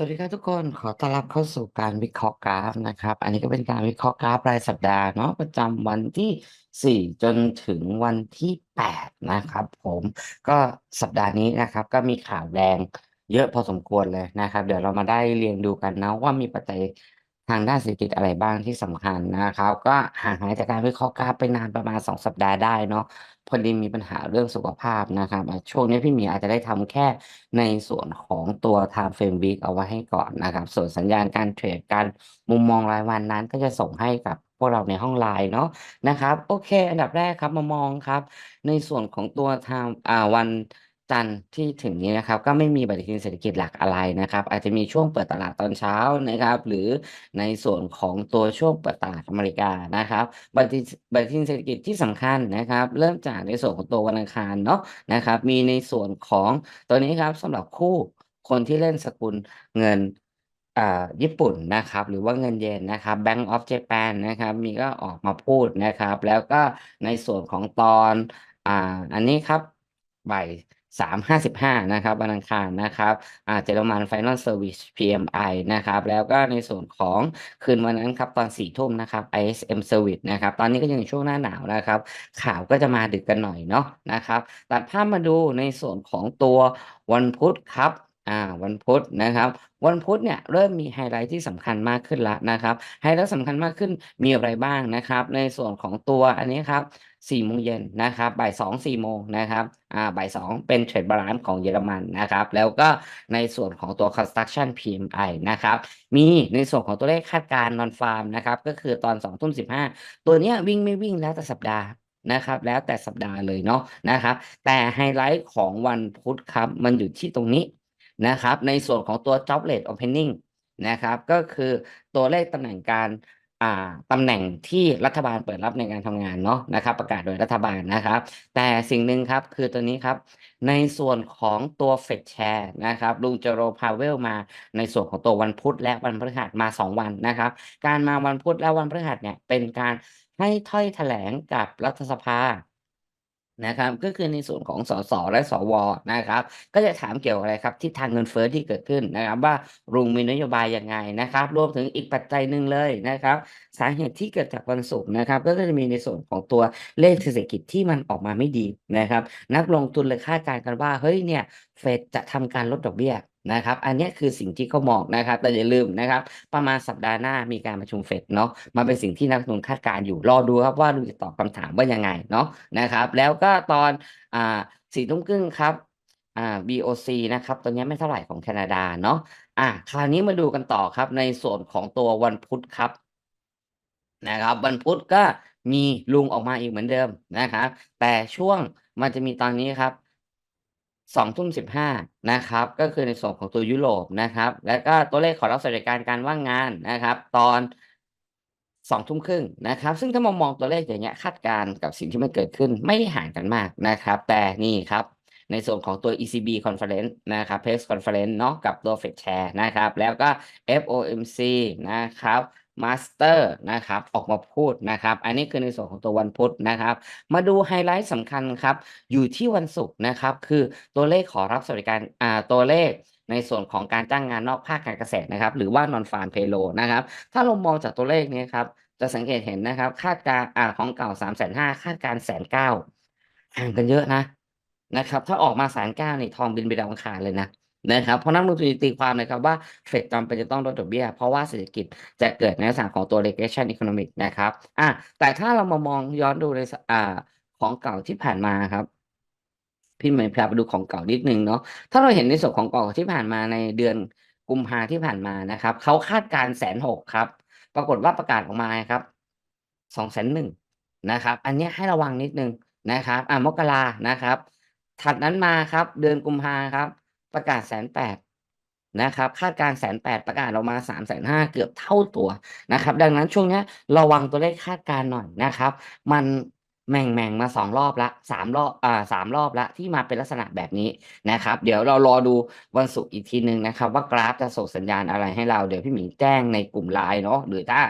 สวัสดีครับทุกคน ขอต้อนรับเข้าสู่การวิเคราะห์กราฟนะครับ อันนี้ก็เป็นการวิเคราะห์กราฟรายสัปดาห์เนาะประจำวันที่สี่จนถึงวันที่แปดนะครับ ผมก็สัปดาห์นี้นะครับ ก็มีข่าวแดงเยอะพอสมควรเลยนะครับ เดี๋ยวเรามาได้เรียงดูกันนะว่ามีปัจจัย ทางด้านเศรษฐกิจอะไรบ้างที่สำคัญนะครับ ก็ห่างหายจากการวิเคราะห์กราฟไปนานประมาณสองสัปดาห์ได้เนาะพอดีมีปัญหาเรื่องสุขภาพนะครับอะช่วงนี้พี่หมีอาจจะได้ทำแค่ในส่วนของตัว time frame week เอาไว้ให้ก่อนนะครับ ส่วนสัญญาณการเทรดการมุมมองรายวันนั้นก็จะส่งให้กับพวกเราในห้องไลน์เนาะนะครับ โอเค อันดับแรกครับมามองครับ ในส่วนของตัว time อ่าวัน จันทร์ที่ถึงนี้นะครับก็ไม่มีปฏิทินเศรษฐกิจหลักอะไรนะครับ อาจจะมีช่วงเปิดตลาดตอนเช้านะครับ หรือในส่วนของตัวช่วงเปิดตลาดอเมริกานะครับปฏิปฏิทินเศรษฐกิจที่สำคัญนะครับ เริ่มจากในส่วนของตัววันอังคารเนาะนะครับ มีในส่วนของตัวนี้ครับสำหรับคู่คนที่เล่นสกุลเงินอ่าญี่ปุ่นนะครับหรือว่าเงินเยนนะครับ Bank of Japan นะครับมีก็ออกมาพูดนะครับ แล้วก็ในส่วนของตอนอ่าอันนี้ครับบ่าย สามห้าสิบห้านะครับวันอังคารนะครับอ่าเยอรมัน Final Service PMI นะครับแล้วก็ในส่วนของคืนวันนั้นครับตอนสี่ทุ่มนะครับ ISM Service นะครับตอนนี้ก็ยังช่วงหน้าหนาวนะครับ ข่าวก็จะมาดึกกันหน่อยเนาะนะครับตัดภาพมาดูในส่วนของตัววันพุธครับ อ่าวันพุธนะครับ วันพุธเนี่ยเริ่มมีไฮไลท์ที่สำคัญมากขึ้นล้วนะครับไฮไลท์สำคัญมากขึ้นมีอะไรบ้างนะครับ ในส่วนของตัวอันนี้ครับสี่โมงเย็นนะครับบ่ายสองสี่โมงนะครับอ่าบ่ายสองเป็นเทรดบาลานซ์ของเยอรมันนะครับ แล้วก็ในส่วนของตัว construction PMI นะครับ มีในส่วนของตัวเลขคาดการณ์นอนฟาร์มนะครับก็คือตอนสองทุ่มสิบห้าตัวเนี้ยวิ่งไม่วิ่งแล้วแต่สัปดาห์นะครับแล้วแต่สัปดาห์เลยเนาะนะครับ แต่ไฮไลท์ของวันพุธครับ มันอยู่ที่ตรงนี้ นะครับ ในส่วนของตัว job rate opening นะครับ ก็คือตัวเลขตำแหน่งการอ่าตำแหน่งที่รัฐบาลเปิดรับในการทำงานเนาะนะครับ ประกาศโดยรัฐบาลนะครับ แต่สิ่งหนึ่งครับคือตัวนี้ครับ ในส่วนของตัวเฟดแชร์นะครับลุงเจโรพาเวลมาในส่วนของตัววันพุธและวันพฤหัสมาสองวันนะครับ การมาวันพุธและวันพฤหัสเนี่ยเป็นการให้ถ้อยแถลงกับรัฐสภา นะครับก็คือในส่วนของสสและสวนะครับ ก็จะถามเกี่ยวกับอะไรครับทิศทางเงินเฟ้อที่เกิดขึ้นนะครับว่าลุงมีนโยบายยังไงนะครับ รวมถึงอีกปัจจัยหนึ่งเลยนะครับ สาเหตุที่เกิดจากวันศุกร์นะครับ ก็จะมีในส่วนของตัวเลขเศรษฐกิจที่มันออกมาไม่ดีนะครับ นักลงทุนเลยคาดการณ์กันว่าเฮ้ยเนี่ยเฟดจะทำการลดดอกเบี้ยนะครับ อันนี้คือสิ่งที่เขามองนะครับ แต่อย่าลืมนะครับ ประมาณสัปดาห์หน้ามีการประชุมเฟดเนาะมาเป็นสิ่งที่นักลงทุนคาดการอยู่รอดูครับว่าลุงจะตอบคำถามว่ายังไงเนาะนะครับ แล้วก็ตอนอ่าสี่ทุ่มครึ่งครับอ่า BOC นะครับตัวนี้ไม่เท่าไหร่ของแคนาดาเนาะอะคราวนี้มาดูกันต่อครับในส่วนของตัววันพุธครับนะครับวันพุธก็มีลุงออกมาอีกเหมือนเดิมนะครับ แต่ช่วงมันจะมีตอนนี้ครับ สองทุ่มสิบห้านะครับ ก็คือในส่วนของตัวยุโรปนะครับ แล้วก็ตัวเลขขอรับสวัสดิการการว่างงานนะครับ ตอนสองทุ่มครึ่งนะครับ ซึ่งถ้ามองมองตัวเลขอย่างเงี้ยคาดการกับสิ่งที่มันเกิดขึ้นไม่ได้ห่างกันมากนะครับ แต่นี่ครับ ในส่วนของตัว ECB Conference นะครับ Press Conference เนาะกับตัว Fed Chair นะครับ แล้วก็ FOMC นะครับ มาสเตอร์นะครับออกมาพูดนะครับ อันนี้คือในส่วนของตัววันพุธนะครับ มาดูไฮไลท์สำคัญครับ อยู่ที่วันศุกร์นะครับ คือตัวเลขขอรับสวัสดิการอ่าตัวเลขในส่วนของการจ้างงานนอกภาคการเกษตรนะครับ หรือว่า non farm payroll นะครับ ถ้าเรามองจากตัวเลขนี้ครับ จะสังเกตเห็นนะครับ คาดการอ่าของเก่าสามแสนห้าคาดการแสนเก้าห่างกันเยอะนะนะครับ ถ้าออกมาแสนเก้านี่ทองบินไปดาวอังคารเลยนะ นะครับเพราะนักลงทุนตีความเลยครับว่าเฟดจำเป็นจะต้องลดดอกเบี้ย เพราะว่าเศรษฐกิจจะเกิดในลักษณะของตัว regression economic นะครับอะแต่ถ้าเรามามองย้อนดูในอ่าของเก่าที่ผ่านมาครับพี่เหมย์พาไปดูของเก่านิดนึงเนาะถ้าเราเห็นในส่วนของเก่าที่ผ่านมาในเดือนกุมภาที่ผ่านมานะครับเขาคาดการแสนหกครับ ปรากฏว่าประกาศออกมาครับสองแสนหนึ่งนะครับ อันนี้ให้ระวังนิดนึงนะครับ อ่ามกรานะครับ ถัดนั้นมาครับ เดือนกุมภาครับ ประกาศแสนแปดนะครับคาดการแสนแปดประกาศออกมาสามแสนห้าเกือบเท่าตัวนะครับ ดังนั้นช่วงนี้ระวังตัวเลขคาดการหน่อยนะครับ มันแม่งแม่งมาสองรอบละสามรอบอ่าสามรอบละที่มาเป็นลักษณะแบบนี้นะครับ เดี๋ยวเรารอดูวันศุกร์อีกทีหนึ่งนะครับ ว่ากราฟจะส่งสัญญาณอะไรให้เราเดี๋ยวพี่หมีแจ้งในกลุ่มไลน์เนาะหรือถ้า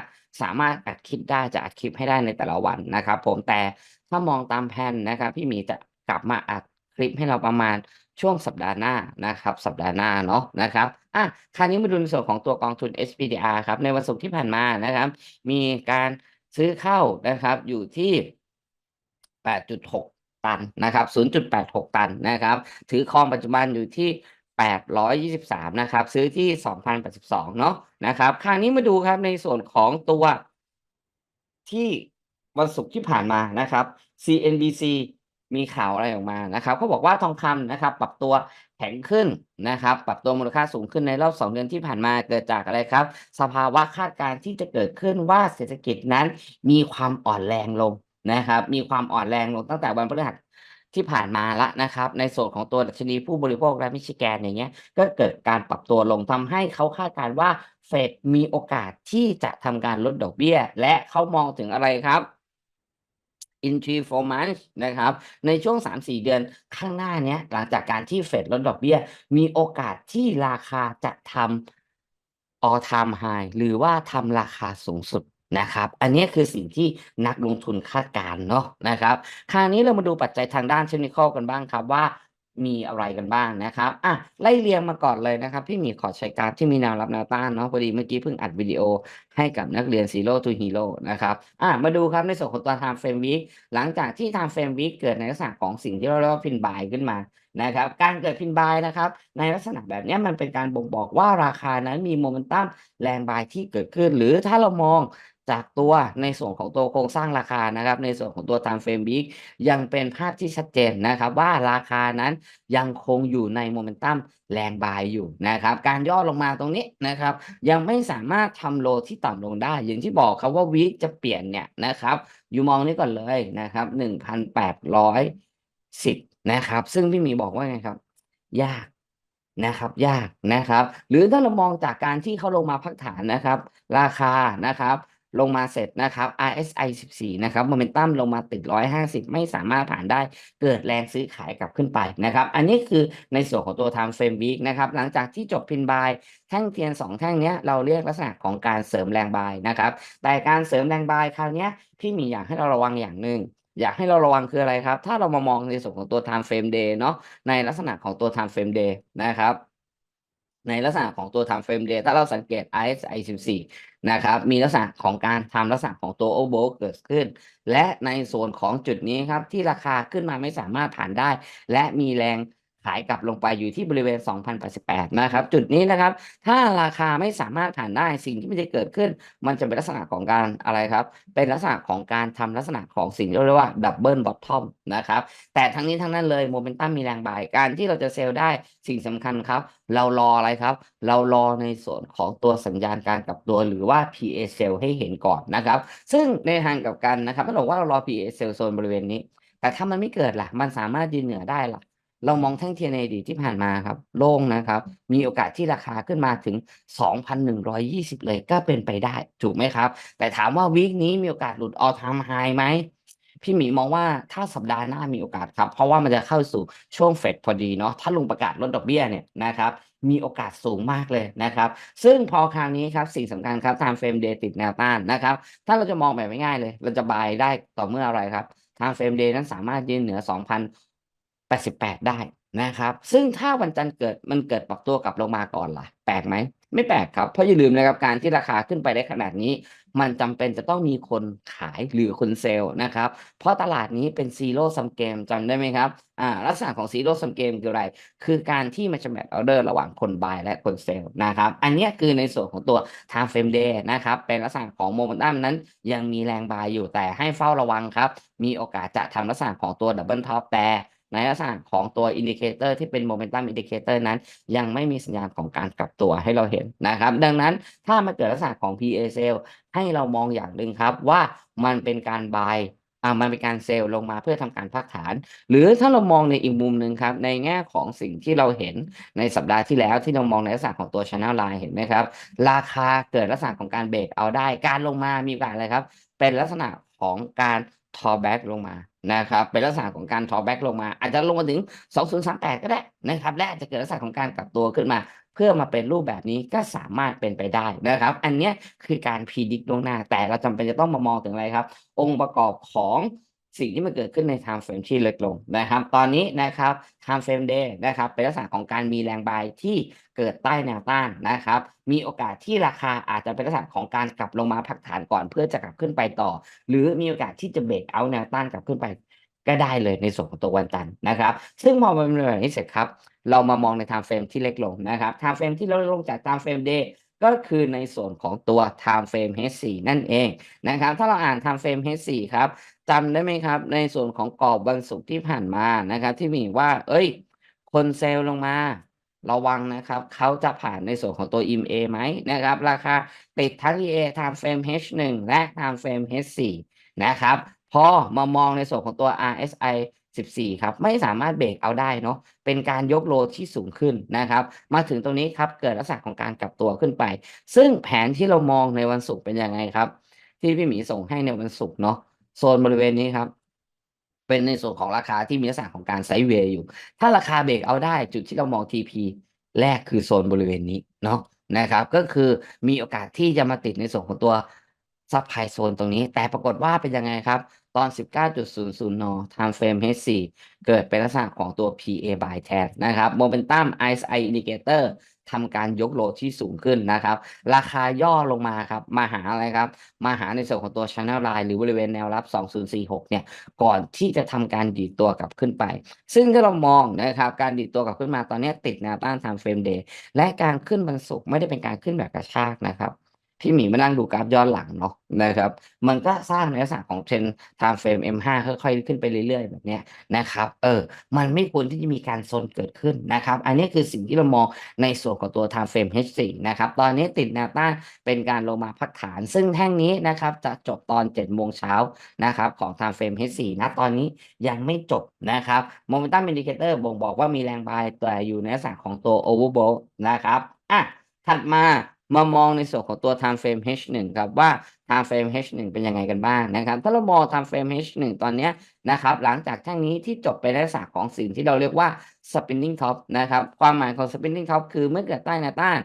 สามารถอัดคลิปได้จะอัดคลิปให้ได้ในแต่ละวันนะครับ ผมแต่ถ้ามองตามแผนนะครับ พี่หมีจะกลับมาอัดคลิปให้เราประมาณ ช่วงสัปดาห์หน้านะครับ สัปดาห์หน้าเนาะนะครับอะคราวนี้มาดูในส่วนของตัวกองทุน SPDR ครับในวันศุกร์ที่ผ่านมานะครับ มีการซื้อเข้านะครับอยู่ที่ 8.6 ตันนะครับ 0.86 ตันนะครับ ถือครองปัจจุบันอยู่ที่823 นะครับ ซื้อที่ 2,082 เนาะนะครับ คราวนี้มาดูครับในส่วนของตัวที่วันศุกร์ที่ผ่านมานะครับ CNBC มีข่าวอะไรออกมานะครับเขาบอกว่าทองคำนะครับ ปรับตัวแข็งขึ้นนะครับ ปรับตัวมูลค่าสูงขึ้นในรอบสองเดือนที่ผ่านมาเกิดจากอะไรครับ สภาวะคาดการณ์ที่จะเกิดขึ้นว่าเศรษฐกิจนั้นมีความอ่อนแรงลงนะครับ มีความอ่อนแรงลงตั้งแต่วันพฤหัสที่ผ่านมาละนะครับ ในส่วนของตัวดัชนีผู้บริโภคและมิชิแกนอย่างเงี้ยก็เกิดการปรับตัวลงทำให้เขาคาดการณ์ว่าเฟดมีโอกาสที่จะทำการลดดอกเบี้ย และเขามองถึงอะไรครับ in three four months นะครับ ในช่วง 3-4 เดือนข้างหน้าเนี้ย หลังจากการที่เฟดลดดอกเบี้ย มีโอกาสที่ราคาจะทำ all time high หรือว่าทำราคาสูงสุดนะครับ อันนี้คือสิ่งที่นักลงทุนคาดการณ์เนาะนะครับ คราวนี้เรามาดูปัจจัยทางด้านเทคนิคกันบ้างครับว่า มีอะไรกันบ้างนะครับอะไล่เรียงมาก่อนเลยนะครับ พี่หมีขอใช้กาฟที่มีแนวรับแนวต้านเนาะพอดีเมื่อกี้เพิ่งอัดวิดีโอให้กับนักเรียน Zero to Hero นะครับอะมาดูครับในส่วนของตัว Time Frame Week หลังจากที่ Time Frame Week เกิดในลักษณะของสิ่งที่เราเรียกว่าพินบายขึ้นมานะครับการเกิดพินบายนะครับในลักษณะแบบนี้มันเป็นการบ่งบอกว่าราคานั้นมีโมเมนตัมแรงบายที่เกิดขึ้น หรือถ้าเรามอง จากตัวในส่วนของตัวโครงสร้างราคานะครับ ในส่วนของตัว time frame week ยังเป็นภาพที่ชัดเจนนะครับ ว่าราคานั้นยังคงอยู่ในโมเมนตัมแรงบายอยู่นะครับ การย่อลงมาตรงนี้นะครับ ยังไม่สามารถทำโลที่ต่ำลงได้ อย่างที่บอกครับว่าวีคจะเปลี่ยนเนี่ยนะครับ อยู่มองนี้ก่อนเลยนะครับหนึ่งพันแปดร้อยสิบนะครับ ซึ่งพี่หมีบอกว่าไงครับ ยากนะครับยากนะครับ หรือถ้าเรามองจากการที่เขาลงมาพักฐานนะครับ ราคานะครับ ลงมาเสร็จนะครับ RSI 14 นะครับโมเมนตัมลงมาติด150 ไม่สามารถผ่านได้เกิดแรงซื้อขายกลับขึ้นไปนะครับ อันนี้คือในส่วนของตัว time frame week นะครับ หลังจากที่จบพินบายแท่งเทียน 2 แท่งนี้เราเรียกลักษณะของการเสริมแรงบายนะครับ แต่การเสริมแรงบายคราวนี้พี่มีอยากให้เราระวังอย่างหนึ่งอยากให้เราระวังคืออะไรครับ ถ้าเรามามองในส่วนของตัว time frame day เนาะในลักษณะของตัว time frame day นะครับ ในลักษณะของตัว time frame day ถ้าเราสังเกต RSI 14 นะครับมีลักษณะของการทำลักษณะของตัว overbought เกิดขึ้น และในส่วนของจุดนี้ครับที่ราคาขึ้นมาไม่สามารถผ่านได้ และมีแรง ขายกลับลงไปอยู่ที่บริเวณ 2,088 นะครับ จุดนี้นะครับ ถ้าราคาไม่สามารถผ่านได้สิ่งที่มันจะเกิดขึ้น มันจะเป็นลักษณะของการอะไรครับ เป็นลักษณะของการทำลักษณะของสิ่งที่เรียกว่าดับเบิลบอททอมนะครับ แต่ทั้งนี้ทั้งนั้นเลยโมเมนตัมมีแรงบ่าย การที่เราจะเซลล์ได้สิ่งสำคัญครับ เรารออะไรครับ เรารอในส่วนของตัวสัญญาณการกลับตัวหรือว่า PA sell ให้เห็นก่อนนะครับ ซึ่งในทางกับกันนะครับถ้าบอกว่าเรารอ PA sell โซนบริเวณนี้แต่ถ้ามันไม่เกิดล่ะ มันสามารถยืนเหนือได้ล่ะ เรามองแท่งเทียนในอดีตที่ผ่านมาครับ โล่งนะครับ มีโอกาสที่ราคาขึ้นมาถึง 2,120 เลยก็เป็นไปได้ ถูกไหมครับ แต่ถามว่าวีคนี้มีโอกาสหลุด all time high ไหมพี่หมีมองว่าถ้าสัปดาห์หน้ามีโอกาสครับ เพราะว่ามันจะเข้าสู่ช่วงเฟดพอดีเนาะถ้าลุงประกาศลดดอกเบี้ยเนี่ยนะครับมีโอกาสสูงมากเลยนะครับ ซึ่งพอคราวนี้ครับสิ่งสำคัญครับ time frame day ติดแนวต้านนะครับ ถ้าเราจะมองแบบง่ายๆเลย เราจะบายได้ต่อเมื่ออะไรครับ time frame day นั้นสามารถยืนเหนือ 88 ได้นะครับ ซึ่งถ้าวันจันทร์เกิดมันเกิดปรับตัวกลับลงมาก่อนล่ะ แปลกไหม ไม่แปลกครับ เพราะอย่าลืมนะครับการที่ราคาขึ้นไปได้ขนาดนี้ มันจำเป็นจะต้องมีคนขายหรือคนเซลล์นะครับ เพราะตลาดนี้เป็นซีโร่ซัมเกมจำได้ไหมครับ อ่าลักษณะของซีโร่ซัมเกมคืออะไร คือการที่มันจะแมทออเดอร์ระหว่างคนบายและคนเซลล์นะครับ อันนี้คือในส่วนของตัว time frame day นะครับ เป็นลักษณะของโมเมนตัมนั้น ยังมีแรงบายอยู่แต่ให้เฝ้าระวังครับ มีโอกาสจะทำลักษณะของตัวดับเบิลท็อปแต่ ในลักษณะของตัวอินดิเคเตอร์ที่เป็นโมเมนตัมอินดิเคเตอร์นั้น ยังไม่มีสัญญาณของการกลับตัวให้เราเห็นนะครับ ดังนั้นถ้ามาเกิดลักษณะของ PA sell ให้เรามองอย่างหนึ่งครับว่ามันเป็นการบายอ่ามันเป็นการเซลล์ลงมาเพื่อทำการพักฐาน หรือถ้าเรามองในอีกมุมหนึ่งครับ ในแง่ของสิ่งที่เราเห็นในสัปดาห์ที่แล้วที่เรามองในลักษณะของตัว channel line เห็นไหมครับ ราคาเกิดลักษณะของการเบรกเอาได้ การลงมามีกาสอะไรครับ เป็นลักษณะของการทอแบ็กลงมา นะครับเป็นลักษณะของการทอแบ็กลงมา อาจจะลงมาถึง 2038 ก็ได้นะครับและอาจจะเกิดลักษณะของการกลับตัวขึ้นมา เพื่อมาเป็นรูปแบบนี้ก็สามารถเป็นไปได้นะครับ อันนี้คือการพีดิกล่วงหน้าแต่เราจำเป็นจะต้องมามองถึงอะไรครับ องค์ประกอบของ สิ่งที่มันเกิดขึ้นใน time frame ที่เล็กลงนะครับ ตอนนี้นะครับ time frame day นะครับเป็นลักษณะของการมีแรงบายที่เกิดใต้แนวต้านนะครับ มีโอกาสที่ราคาอาจจะเป็นลักษณะของการกลับลงมาพักฐานก่อนเพื่อจะกลับขึ้นไปต่อ หรือมีโอกาสที่จะเบรกเอาแนวต้านกลับขึ้นไปก็ได้เลยในส่วนของตัววันจันทร์นะครับ ซึ่งพอมันเป็นแบบนี้เสร็จครับ เรามามองใน time frame ที่เล็กลงนะครับ time frame ที่ลดลงจาก time frame day ก็คือในส่วนของตัว time frame H4 นั่นเองนะครับ ถ้าเราอ่าน time frame H4 ครับจำได้ไหมครับ ในส่วนของกรอบวันศุกร์ที่ผ่านมานะครับ ที่มีว่า เอ้ย คนเซลล์ลงมา ระวังนะครับ เขาจะผ่านในส่วนของตัว EMA ไหมนะครับ ราคาติดทั้ง EA time frame H1 และ time frame H4 นะครับ พอมามองในส่วนของตัว RSI 14 ครับ ไม่สามารถเบรกเอาได้เนาะเป็นการยกโลที่สูงขึ้นนะครับ มาถึงตรงนี้ครับเกิดลักษณะของการกลับตัวขึ้นไป ซึ่งแผนที่เรามองในวันศุกร์เป็นยังไงครับ ที่พี่หมีส่งให้ในวันศุกร์เนาะโซนบริเวณนี้ครับเป็นในส่วนของราคาที่มีลักษณะของการไซด์เวย์อยู่ ถ้าราคาเบรกเอาได้จุดที่เรามอง TP แรกคือโซนบริเวณนี้เนาะนะครับ ก็คือมีโอกาสที่จะมาติดในส่วนของตัวซับไพโซนตรงนี้ แต่ปรากฏว่าเป็นยังไงครับ ตอน 19.00 น time frame H4 เกิดเป็นลักษณะของตัว PA by แทนนะครับ Momentum RSI indicator ทำการยกโลที่สูงขึ้นนะครับ ราคาย่อลงมาครับ มาหาอะไรครับ มาหาในส่วนของตัว channel line หรือบริเวณแนวรับ 2046 เนี่ย ก่อนที่จะทำการดีดตัวกลับขึ้นไป ซึ่งถ้าเรามองนะครับ การดีดตัวกลับขึ้นมาตอนนี้ติดแนวต้าน time frame day และการขึ้นวันศุกร์ไม่ได้เป็นการขึ้นแบบกระชากนะครับ พี่หมีมานั่งดูกราฟย้อนหลังเนาะนะครับ มันก็สร้างในลักษณะของเทรน time frame M5 ค่อยๆ ขึ้นไปเรื่อยๆ แบบนี้นะครับเออมันไม่ควรที่จะมีการโซนเกิดขึ้นนะครับ อันนี้คือสิ่งที่เรามองในส่วนของตัว time frame H4 นะครับตอนนี้ติดแนวต้านเป็นการลงมาพักฐาน ซึ่งแท่งนี้นะครับจะจบตอน7โมงเช้านะครับของ time frame H4 นะตอนนี้ยังไม่จบนะครับ momentum indicator บ่งบอกว่ามีแรงบายแต่อยู่ในลักษณะของตัว overbought นะครับอะถัดมา มามองในส่วนของตัว time frame H1 ครับว่า time frame H1 เป็นยังไงกันบ้างนะครับ ถ้าเรามอง time frame H1 ตอนนี้นะครับ หลังจากแท่งนี้ที่จบไปในลักษณะของสิ่งที่เราเรียกว่า spinning top นะครับ ความหมายของ spinning top คือเมื่อเกิดใต้แนวต้าน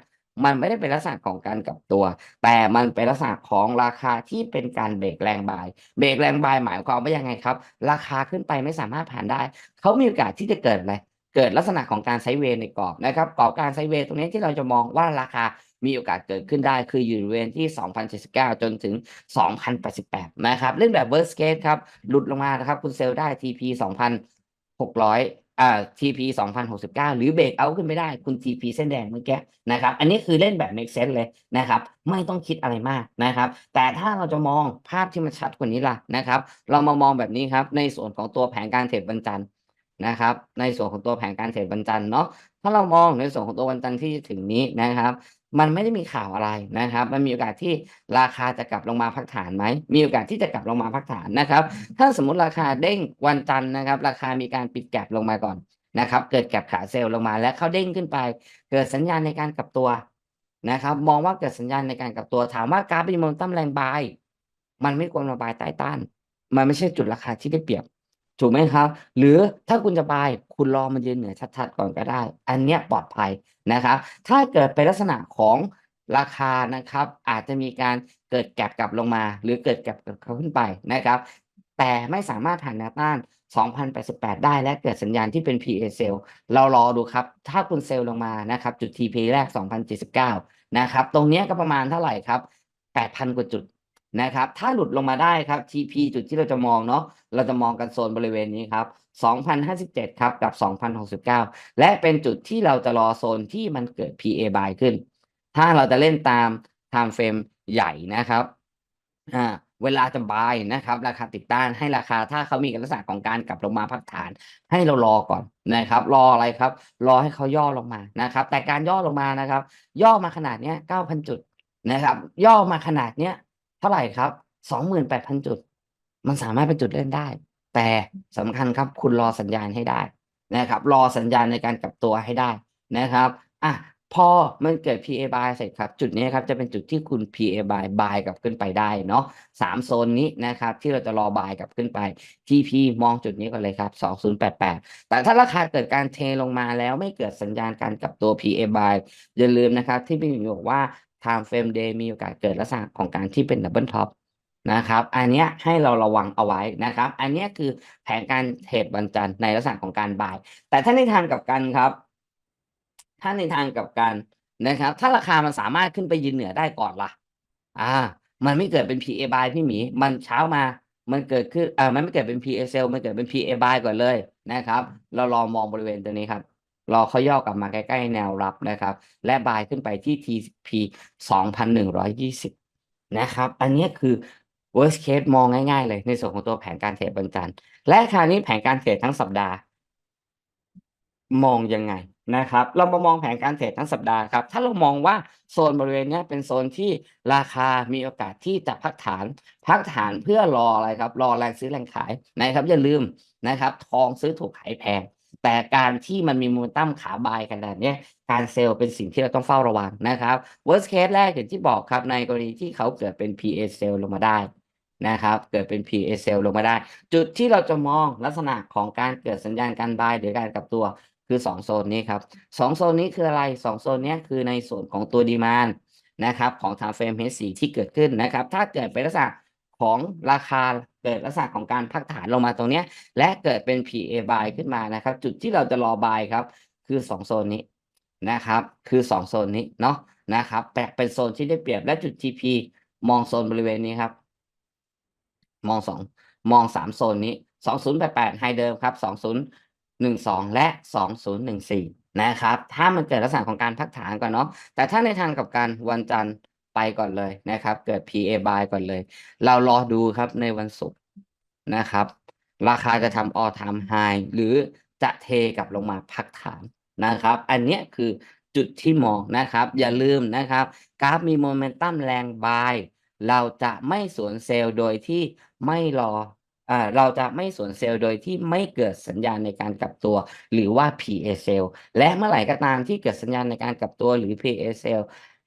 มันไม่ได้เป็นลักษณะของการกลับตัว แต่มันเป็นลักษณะของราคาที่เป็นการเบรกแรงบาย เบรกแรงบายหมายความว่ายังไงครับ ราคาขึ้นไปไม่สามารถผ่านได้ เขามีโอกาสที่จะเกิดอะไร เกิดลักษณะของการไซเวในกรอบนะครับ กรอบการไซเวตรงนี้ที่เราจะมองว่าราคา มีโอกาสเกิดขึ้นได้คืออยู่บริเวณที่ 2,079 จนถึง 2,088 นะครับเล่นแบบ worst case ครับหลุดลงมานะครับ คุณเซลได้ TP 2,600อ่า TP 2,069 หรือเบรกเอาขึ้นไปได้คุณ TP เส้นแดงเมื่อกี้นะครับ อันนี้คือเล่นแบบ make sense เลยนะครับ ไม่ต้องคิดอะไรมากนะครับ แต่ถ้าเราจะมองภาพที่มันชัดกว่านี้ล่ะนะครับ เรามามองแบบนี้ครับในส่วนของตัวแผนการเทรดวันจันทร์นะครับ ในส่วนของตัวแผนการเทรดวันจันทร์เนาะถ้าเรามองในส่วนของตัววันจันทร์ที่ถึงนี้นะครับ มันไม่ได้มีข่าวอะไรนะครับ มันมีโอกาสที่ราคาจะกลับลงมาพักฐานไหม มีโอกาสที่จะกลับลงมาพักฐานนะครับ ถ้าสมมุติราคาเด้งวันจันทร์นะครับ ราคามีการปิดแก็บลงมาก่อนนะครับ เกิดแก็บขาเซลล์ลงมาแล้วเขาเด้งขึ้นไป เกิดสัญญาณในการกลับตัวนะครับ มองว่าเกิดสัญญาณในการกลับตัว ถามว่ากราฟมีโมเมนตัมแรงบาย มันไม่ควรมาบายใต้ต้าน มันไม่ใช่จุดราคาที่ได้เปรียบ ถูกไหมครับ หรือถ้าคุณจะบายคุณรอมันยืนเหนือชัดๆก่อนก็ได้ อันเนี้ยปลอดภัยนะครับ ถ้าเกิดเป็นลักษณะของราคานะครับ อาจจะมีการเกิดแก็บกลับลงมา หรือเกิดแก็บกลับขึ้นไปนะครับ แต่ไม่สามารถผ่านแนวต้าน 2,088 ได้และเกิดสัญญาณที่เป็น PA sell เรารอดูครับ ถ้าคุณเซลลงมานะครับ จุด TP แรก 2,079 นะครับ ตรงเนี้ยก็ประมาณเท่าไหร่ครับ 8,000 กว่าจุด นะครับ ถ้าหลุดลงมาได้ครับ TP จุดที่เราจะมองเนาะ เราจะมองกันโซนบริเวณนี้ครับ 2,057 ครับ กับ 2,069 และเป็นจุดที่เราจะรอโซนที่มันเกิด PA buy ขึ้น ถ้าเราจะเล่นตาม time frame ใหญ่นะครับ อ่า เวลาจะ buy นะครับ ราคาติดต้านให้ราคา ถ้าเขามีลักษณะของการกลับลงมาพักฐาน ให้เรารอก่อนนะครับ รออะไรครับ รอให้เขาย่อลงมา นะครับ แต่การย่อลงมานะครับ ย่อมาขนาดเนี้ย9,000 จุดนะครับ ย่อมาขนาดเนี้ย ท่าไหร่ครับ28,000จุด มันสามารถเป็นจุดเล่นได้ แต่สำคัญครับคุณรอสัญญาณให้ได้นะครับ รอสัญญาณในการกลับตัวให้ได้นะครับอะพอมันเกิด PA buy เสร็จครับ จุดนี้ครับจะเป็นจุดที่คุณ PA buy buy กลับขึ้นไปได้เนาะสามโซนนี้นะครับ ที่เราจะรอ buy กลับขึ้นไป TP มองจุดนี้ก่อนเลยครับ 2088 แต่ถ้าราคาเกิดการเทลงมาแล้วไม่เกิดสัญญาณการกลับตัว PA buy อย่าลืมนะครับ ที่พี่หมีบอกว่า time frame day มีโอกาสเกิดลักษณะของการที่เป็น double top นะครับ อันนี้ให้เราระวังเอาไว้นะครับ อันนี้คือแผนการเทรดวันจันทร์ในลักษณะของการบาย แต่ถ้าในทางกับกันครับ ถ้าในทางกับกันนะครับ ถ้าราคามันสามารถขึ้นไปยืนเหนือได้ก่อนล่ะ อ่า มันไม่เกิดเป็น PA buy พี่หมี มันเช้ามา มันเกิดขึ้นอ่ามันไม่เกิดเป็น PA sell มันเกิดเป็น PA buy ก่อนเลยนะครับ เราลองมองบริเวณตัวนี้ครับ รอเขาย่อกลับมาใกล้ ๆ แนวรับนะครับ และ buy ขึ้นไปที่ TP 2,120 นะครับ อันนี้คือ worst case มองง่ายๆเลยในส่วนของตัวแผนการเทรดวันจันทร์และคราวนี้แผนการเทรดทั้งสัปดาห์ มองยังไงนะครับ เรามามองแผนการเทรดทั้งสัปดาห์ครับ ถ้าเรามองว่าโซนบริเวณนี้เป็นโซนที่ราคามีโอกาสที่จะพักฐาน พักฐานเพื่อรออะไรครับ รอแรงซื้อแรงขายนะครับ อย่าลืมนะครับ ทองซื้อถูกขายแพง แต่การที่มันมีมเมนตั้มขาบายขนาดนี้การเซลล์เป็นสิ่งที่เราต้องเฝ้าระวังนะครับ worst case แรกอย่างที่บอกครับในกรณีที่เขาเกิดเป็น PA sell ลงมาได้นะครับ เกิดเป็น PA sell ลงมาได้ จุดที่เราจะมองลักษณะของการเกิดสัญญาณการบายหรือการกลับตัวคือสองโซนนี้ครับสองโซนนี้คืออะไรสองโซนนี้คือในส่วนของตัวดีมานนะครับของทางเฟรม H4 ที่เกิดขึ้นนะครับ ถ้าเกิดเป็นลักษณะ ของราคาเกิดลักษณะของการพักฐานลงมาตรงนี้และเกิดเป็น PA buy ขึ้นมานะครับ จุดที่เราจะรอบายครับคือสองโซนนี้นะครับ คือสองโซนนี้เนาะนะครับแปลเป็นโซนที่ได้เปรียบและจุด TP มองโซนบริเวณนี้ครับ มองสองมองสามโซนนี้สองศูนย์แปดแปดไฮเดิมครับสองศูนย์หนึ่งสองและสองศูนย์หนึ่งสี่นะครับ ถ้ามันเกิดลักษณะของการพักฐานก่อนเนาะแต่ถ้าในทางกับการวันจันทร์ ไปก่อนเลยนะครับ เกิด PA buy ก่อนเลย เรารอดูครับในวันศุกร์นะครับ ราคาจะทำ all time high หรือจะเทกลับลงมาพักฐานนะครับ อันเนี้ยคือจุดที่มองนะครับ อย่าลืมนะครับ กราฟมีโมเมนตัมแรงบายเราจะไม่สวนเซลล์โดยที่ไม่รออ่าเราจะไม่สวนเซลล์โดยที่ไม่เกิดสัญญาณในการกลับตัว หรือว่า PA sell และเมื่อไหร่ก็ตามที่เกิดสัญญาณในการกลับตัวหรือ PA sell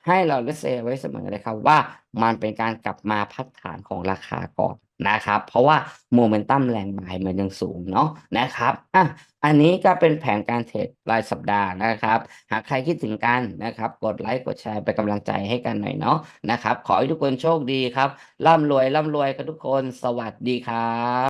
ให้เราเลเซไว้เสมอเลยครับว่ามันเป็นการกลับมาพักฐานของราคาก่อนนะครับ เพราะว่าโมเมนตัมแรงบายมันยังสูงเนาะนะครับอะอันนี้ก็เป็นแผนการเทรดรายสัปดาห์นะครับ หากใครคิดถึงกันนะครับ กดไลค์กดแชร์เป็นกำลังใจให้กันหน่อยเนาะนะครับ ขอให้ทุกคนโชคดีครับร่ำรวยร่ำรวยกันทุกคนสวัสดีครับ